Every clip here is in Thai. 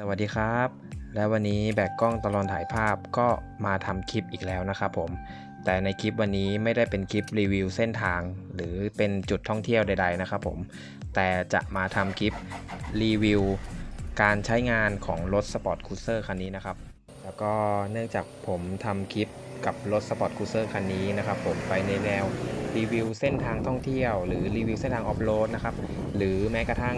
สวัสดีครับ และวันนี้แบกกล้องตลอดถ่ายภาพก็มาทำคลิปอีกแล้วนะครับผม แต่ในคลิปวันนี้ไม่ได้เป็นคลิปรีวิวเส้นทาง หรือเป็นจุดท่องเที่ยวใด ๆ นะครับผม แต่จะมาทำคลิปรีวิวการใช้งานของรถสปอร์ตคูเซอร์คันนี้นะครับ แล้วก็เนื่องจากผมทำคลิปกับรถสปอร์ตคูเซอร์คันนี้นะครับผมไปในแนวรีวิวเส้นทางท่องเที่ยว หรือรีวิวเส้นทางออฟโรดนะครับ หรือแม้กระทั่ง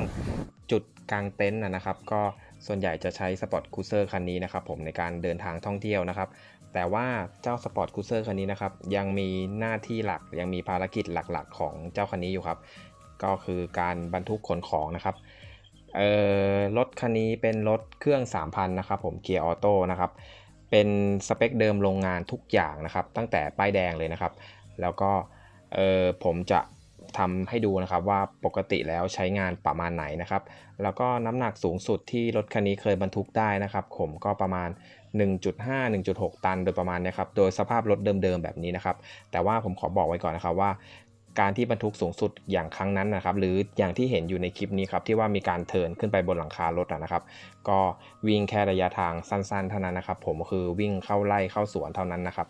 จุดกลางเต็นท์นะครับ ก็ ส่วนใหญ่จะใช้สปอร์ตคูเซอร์คันนี้นะครับผมในการเดินทางท่องเที่ยวนะครับ แต่ว่าเจ้าสปอร์ตคูเซอร์คันนี้นะครับยังมีหน้าที่หลักยังมีภารกิจหลักๆ ของเจ้าคันนี้อยู่ครับ ก็คือการบรรทุกขนของนะครับเอ่อรถคันนี้เป็นรถเครื่อง 3,000 นะครับผมเกียร์ออโต้นะครับ เป็นสเปคเดิมโรงงานทุกอย่างนะครับ ตั้งแต่ป้ายแดงเลยนะครับ แล้วก็เออผมจะ ทำให้ดูนะครับว่าปกติแล้วใช้งานประมาณไหนนะครับ แล้วก็น้ำหนักสูงสุดที่รถคันนี้เคยบรรทุกได้นะครับ ผมก็ประมาณ 1.5 1.6 ตันโดยประมาณนี้ครับ โดยสภาพรถเดิมๆแบบนี้นะครับ แต่ว่าผมขอบอกไว้ก่อนนะครับว่าการที่บรรทุกสูงสุดอย่างครั้งนั้นนะครับ หรืออย่างที่เห็นอยู่ในคลิปนี้ครับที่ว่ามีการเทินขึ้นไปบนหลังคารถนะครับ ก็วิ่งแค่ระยะทางสั้นๆ เท่านั้นนะครับ ผมคือวิ่งเข้าไล่เข้าสวนเท่านั้นนะครับ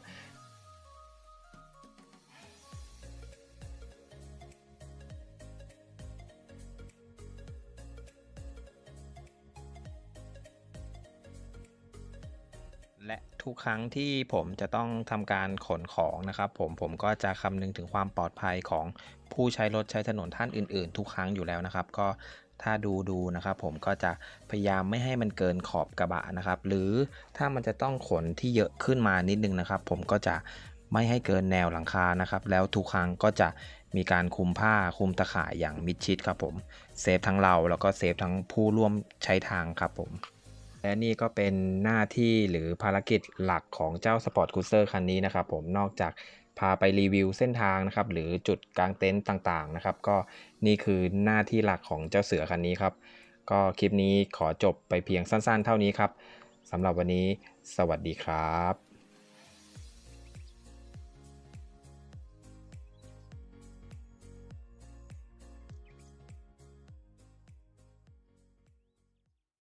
และทุกครั้งที่ผมจะต้องทำการขนของนะครับผมผมก็จะคำนึงถึงความปลอดภัยของผู้ใช้รถใช้ถนนท่านอื่น ๆ ทุกครั้งอยู่แล้วนะครับ ก็ถ้าดูดูนะครับผมก็จะพยายามไม่ให้มันเกินขอบกระบะนะครับ หรือถ้ามันจะต้องขนที่เยอะขึ้นมานิดนึงนะครับ ผมก็จะไม่ให้เกินแนวหลังคานะครับ แล้วทุกครั้งก็จะมีการคุมผ้าคุมตะข่ายอย่างมิดชิดครับผมเซฟทั้งเราแล้วก็เซฟทั้งผู้ร่วมใช้ทางครับผม และนี่ก็เป็นหน้าที่หรือภารกิจหลักของเจ้า Sport Cruiser คันนี้นะครับผมนอกจากพาไปรีวิวเส้นทางนะครับหรือจุดกลางเต็นท์ต่างๆนะครับ ก็นี่คือหน้าที่หลักของเจ้าเสือคันนี้ครับ ก็คลิปนี้ขอจบไปเพียงสั้นๆ เท่านี้ครับสำหรับวันนี้ สวัสดีครับ